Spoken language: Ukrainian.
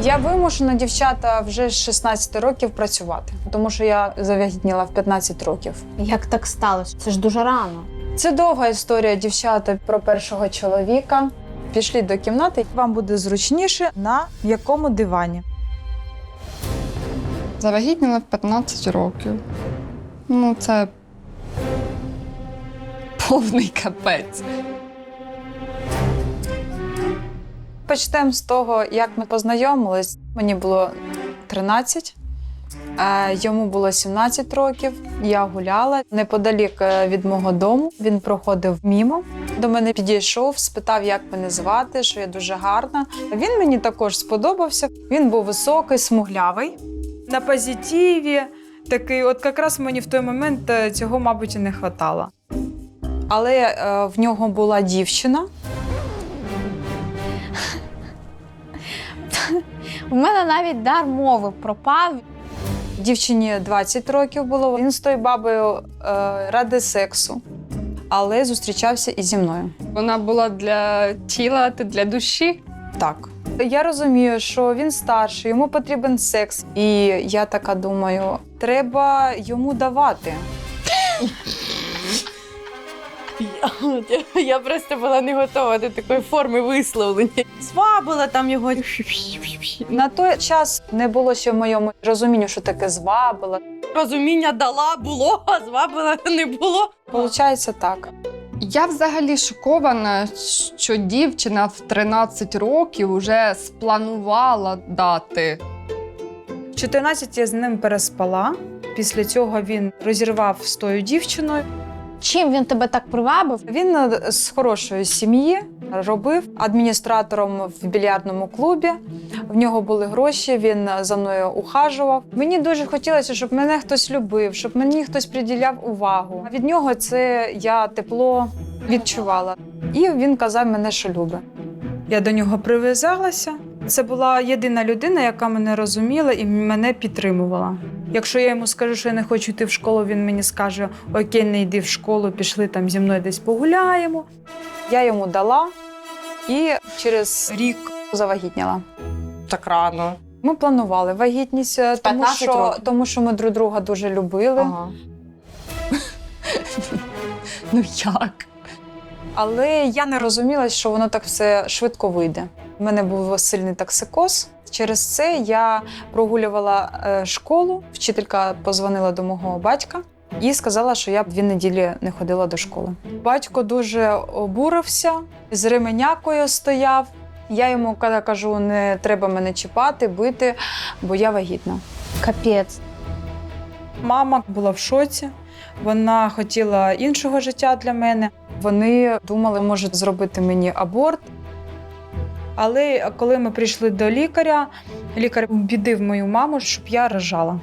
Я вимушена дівчата вже з 16 років працювати, тому що я завагітніла в 15 років. Як так сталося? Це ж дуже рано. Це довга історія дівчата про першого чоловіка. Пішли до кімнати. Вам буде зручніше на м'якому дивані. Завагітніла в 15 років. Ну, це повний капець. Почнемо з того, як ми познайомились. Мені було 13, е, йому було 17 років. Я гуляла неподалік е, від мого дому. Він проходив мімо. До мене підійшов, спитав, як мене звати, що я дуже гарна. Він мені також сподобався. Він був високий, смуглявий. На позитиві такий, от якраз мені в той момент е, цього, мабуть, і не хватало. Але е, в нього була дівчина. У мене навіть дар мови пропав. Дівчині 20 років було. Він з тою бабою е, ради сексу, але зустрічався і зі мною. Вона була для тіла, ти для душі. Так. Я розумію, що він старший, йому потрібен секс. І я така думаю, треба йому давати. Я просто була не готова до такої форми висловлення. Звабила там його. На той час не було ще в моєму розумінню, що таке звабила. Розуміння дала, було, а звабила не було. Получається так. Я взагалі шокована, що дівчина в 13 років вже спланувала дати. В 14 я з ним переспала. Після цього він розірвав з тою дівчиною. Чим він тебе так привабив? Він е, з хорошої сім'ї робив адміністратором в більярдному клубі. В нього були гроші, він за мною ухажував. Мені дуже хотілося, щоб мене хтось любив, щоб мені хтось приділяв увагу. А від нього це я тепло відчувала. І він казав мене, що любить. Я до нього прив'язалася. Це була єдина людина, яка мене розуміла і мене підтримувала. Якщо я йому скажу, що я не хочу йти в школу, він мені скаже: Окей, не йди в школу, пішли там зі мною десь погуляємо. Я йому дала і через рік завагітніла. Так рано. Ми планували вагітність, е, тому що, років? тому що ми друг друга дуже любили. Ага. Ну як? Але я не розуміла, що воно так все швидко вийде. У мене був сильний токсикоз. Через це я прогулювала е, школу. Вчителька позвонила до мого батька і сказала, що я б дві неділі не ходила до школи. Батько дуже обурився, з ременякою стояв. Я йому кажу, не треба мене чіпати, бити, бо я вагітна. Капець. Мама була в шоці. Вона хотіла іншого життя для мене. Вони думали, можуть зробити мені аборт. Але коли ми прийшли до лікаря, лікар бідив мою маму, щоб я рожала.